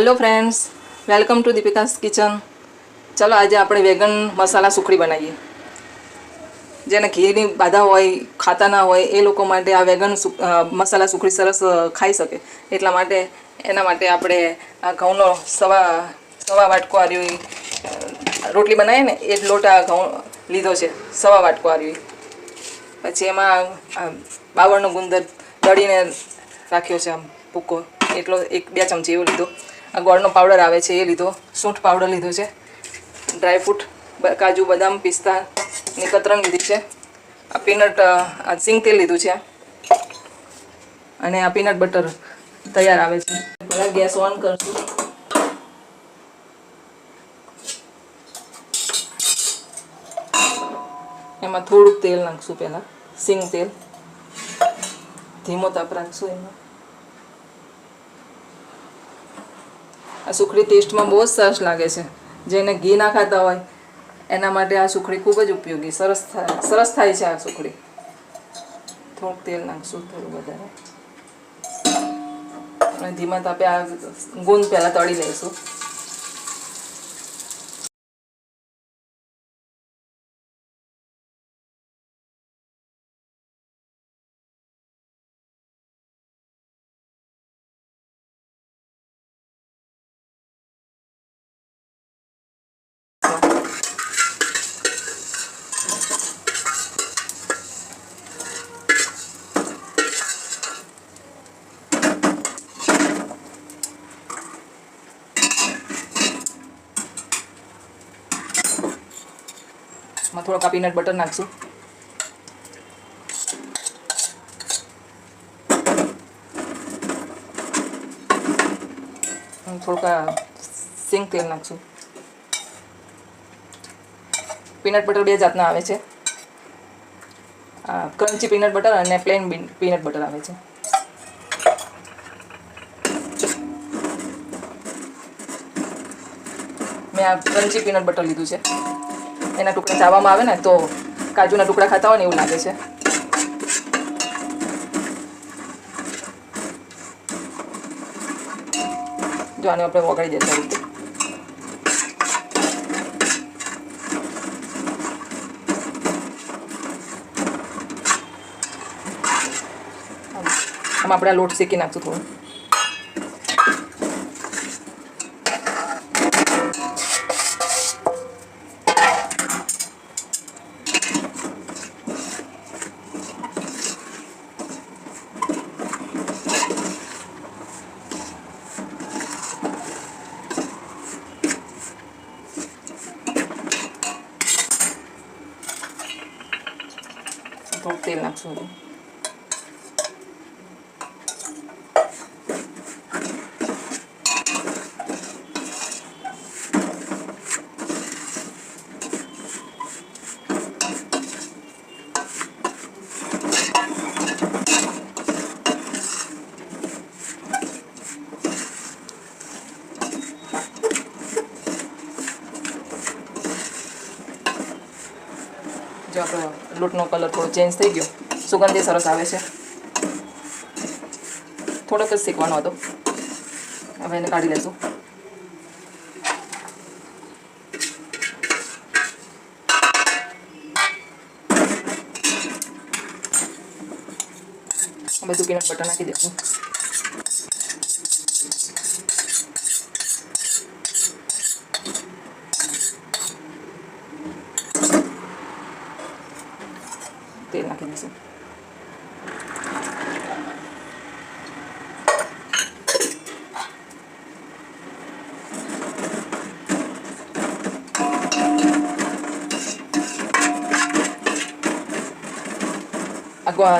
Hello friends welcome to Deepika's kitchen ચલો, આજે આપણે વેગન મસાલા સુખડી બનાવીએ. જેને ઘીની બાધા હોય, ખાતા ના હોય, એ લોકો માટે આ વેગન મસાલા સુખડી સરસ ખાઈ શકે. એટલા માટે, એના માટે આપણે આ ઘઉંનો સવા સવા વાટકો આર્યો રોટલી બનાવીએ ને, એ જ લોટ આ ઘઉં લીધો છે, સવા વાટકો આર્યો. પછી એમાં બાવળનો ગુંદર દળીને રાખ્યો છે આમ ભૂકો. એટલો એક બે ચમચી એવો લીધો. આ ગોળનો પાવડર આવે છે, એ લીધો. સૂંઠ પાવડર લીધો છે. ડ્રાયફ્રૂટ કાજુ, બદામ, પિસ્તા ની કતરણ લીધી છે. આ પીનટ આ સિંગ તેલ લીધું છે. અને આ પીનટ બટર તૈયાર આવે છે. પહેલાં ગેસ ઓન કરશું. એમાં થોડુંક તેલ નાખશું પહેલાં. સિંગ તેલ. ધીમો તાપ રાખશું એમાં. આ સુખડી ટેસ્ટમાં બહુ જ સરસ લાગે છે. જેને ઘી ના ખાતા હોય, એના માટે આ સુખડી ખૂબ જ ઉપયોગી, સરસ થાય સરસ થાય છે આ સુખડી. થોડુંક તેલ નાખશું, થોડું વધારે. અને ધીમા તાપે આ ગુંદ પહેલાં તળી લઈશું. થોડોક આ પીનટ બટર નાખશું. થોડુંક સિંક તેલ નાખશું. પીનટ બટર બે જાતના આવે છે. ક્રન્ચી પીનટ બટર અને પ્લેન પીનટ બટર આવે છે. મેં આ ક્રન્ચી પીનટ બટર લીધું છે. એના ટુકડા ચાવવામાં આવે ને તો કાજુના ટુકડા ખાતા હોય ને એવું લાગે છે. જો આને આપણે વગાડી દેતા રીતે. આમાં આપણે લોટ શેકી નાખશું થોડું. થોડુંક તેલ આપણો લોટનો કલર થોડો ચેન્જ થઈ ગયો. સુગંધી સરસ આવે છે. થોડોક જ શેકવાનો હતો. હવે એને કાઢી લઈશું બધું પીનટ બટર નાખી દઈશું તેલ નાખી દઈશું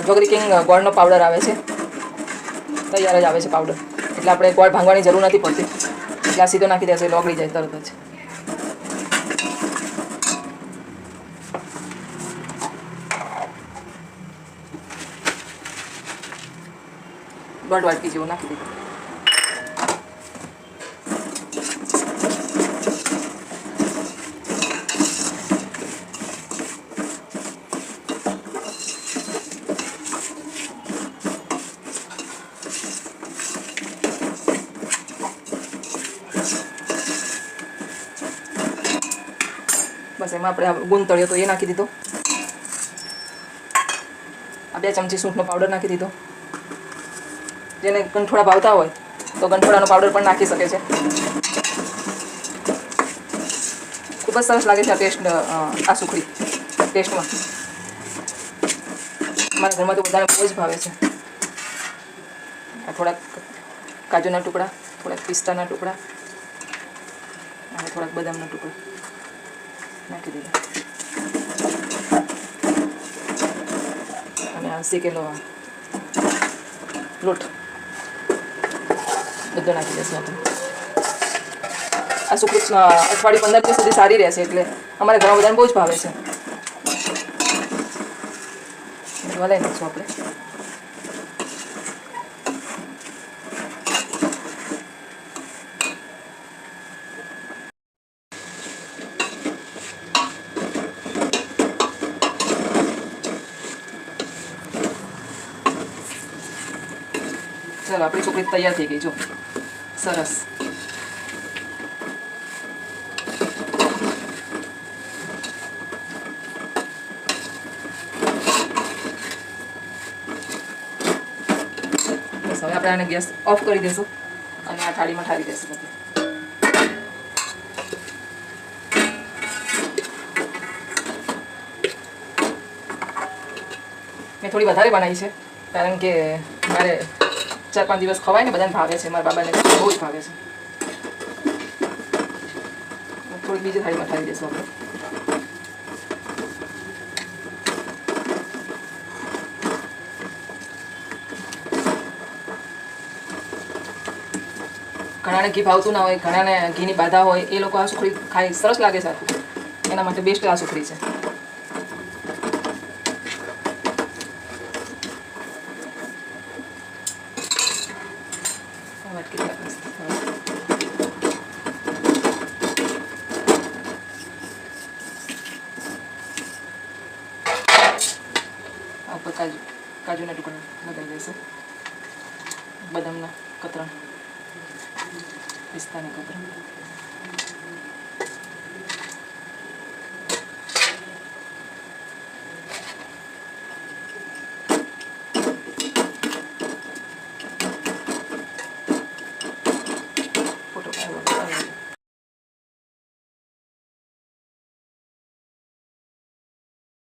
જોગરી કિંગ ગોળનો પાવડર આવે છે. તૈયાર જ આવે છે પાવડર એટલે આપણે ગોળ ભાંગવાની જરૂર નથી પડતી. એટલે સીધો નાખી દેશે ઓગળી જાય તરત જ. દોઢ વાટકી જેવું નાખી બસ એમાં આપણે ગુંદ તળ્યો તો એ નાખી દીધો. આ બે ચમચી સૂંઠનો પાવડર નાખી દીધો. જેને ગંઠોડા ભાવતા હોય, તો ગંઠોડાનો પાવડર પણ નાખી શકે છે. ખૂબ જ સરસ લાગે છે આ ટેસ્ટ આ સુખડી ટેસ્ટમાં મારા ઘરમાં તો બધાને બહુ જ ભાવે છે. આ થોડાક કાજુના ટુકડા, થોડાક પિસ્તાના ટુકડા, અને થોડાક બદામના ટુકડા નાખી દીધા. અને આ શેકેલો લોટ. બધો નાખી દઈશું આપણે આ સુખડી અઠવાડિયું પંદર દિવસ સુધી સારી રહેશે એટલે અમારા ઘણા બધાને બહુ જ ભાવે છે. વલાઈ નાખશું આપણે? ચાલો, આપણી છોકરી તૈયાર થઈ ગઈ, જો. સરસ. હવે આપણે આને ગેસ ઓફ કરી દઈશું અને આ થાળીમાં ઠારી દઈશું બધું. મેં થોડી વધારે બનાવી છે, કારણ કે મારે ચાર પાંચ દિવસ ખવાય ને બધાને ભાવે છે, મારા બાબાને બહુ જ ભાવે છે. થોડી બીજી થાળીમાં ઠારી દેશું આપણે. ઘણાને ઘી ભાવતું ના હોય, ઘણાને ઘીની બાધા હોય, એ લોકો આ સુખડી ખાઈ સરસ લાગે છે એના માટે બેસ્ટ આ સુખડી છે આ વાટકી ચાર પાંચ. આ ઉપર કાજુ કાજુના ટુકડા લગાવી દઈશું બદામના કતરા પિસ્તાના કતરણ.